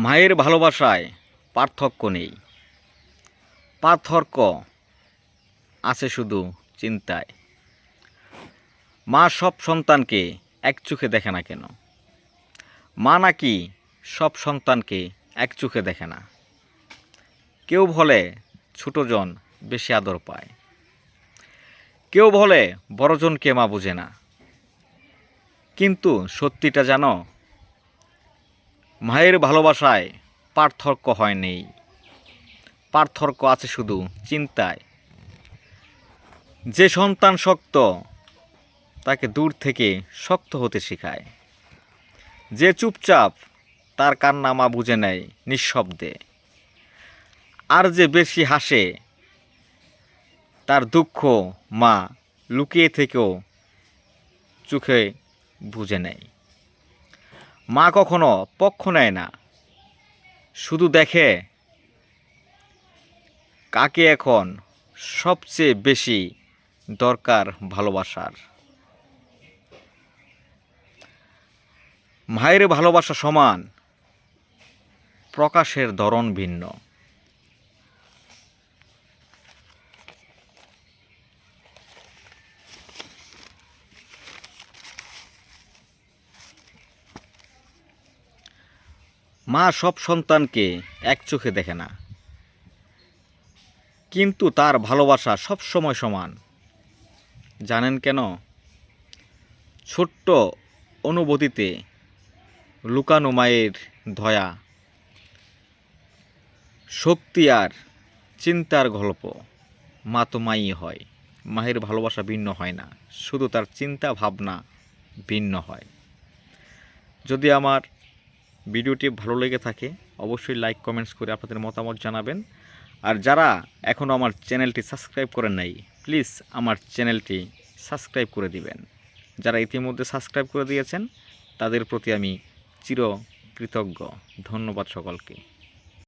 মায়ের ভালোবাসায় পার্থক্য নেই। পার্থক্য আছে শুধু চিন্তায়। মা সব সন্তানকে এক চোখে দেখে না কেন? মা নাকি সব সন্তানকে এক চোখে দেখে না? কেউ বলে ছোটজন বেশি আদর পায়। কেউ বলে বড়জনকে মা বুঝে না। কিন্তু সত্যিটা জানো মায়ের ভালোবাসায় পার্থক্য হয় নেই। পার্থক্য আছে শুধু চিন্তায়। যে সন্তান শক্ত, তাকে দূর থেকে শক্ত হতে শেখায়। যে চুপচাপ, তার কান্না মা বুঝে নেয় নিঃশব্দে। আর যে বেশি হাসে, তার দুঃখ মা লুকিয়ে থেকেও চোখে বুঝে নেয়। মা কখনো পক্ষ নেয় না। শুধু দেখে কাকে এখন সবচেয়ে বেশি দরকার ভালোবাসার। মায়ের ভালোবাসা সমান, প্রকাশের ধরন ভিন্ন। মা সব সন্তানকে এক চোখে দেখে না। কিন্তু তার ভালোবাসা সব সময় সমান। জানেন কেন? ছোট্ট অনুভূতিতে লুকানো মায়ের ধয়া শক্তি আর চিন্তার গল্প মা তো মাই হয়। মায়ের ভালোবাসা ভিন্ন হয় না, শুধু তার চিন্তা ভাবনা ভিন্ন হয়। যদি আমার ভিডিওটি ভালো লেগে থাকে, অবশ্যই লাইক কমেন্টস করে আপনাদের মতামত জানাবেন। আর যারা এখনও আমার চ্যানেলটি সাবস্ক্রাইব করেন নাই প্লিজ আমার চ্যানেলটি সাবস্ক্রাইব করে দিবেন। যারা ইতিমধ্যে সাবস্ক্রাইব করে দিয়েছেন, তাদের প্রতি আমি চির কৃতজ্ঞ ধন্যবাদ সকলকে।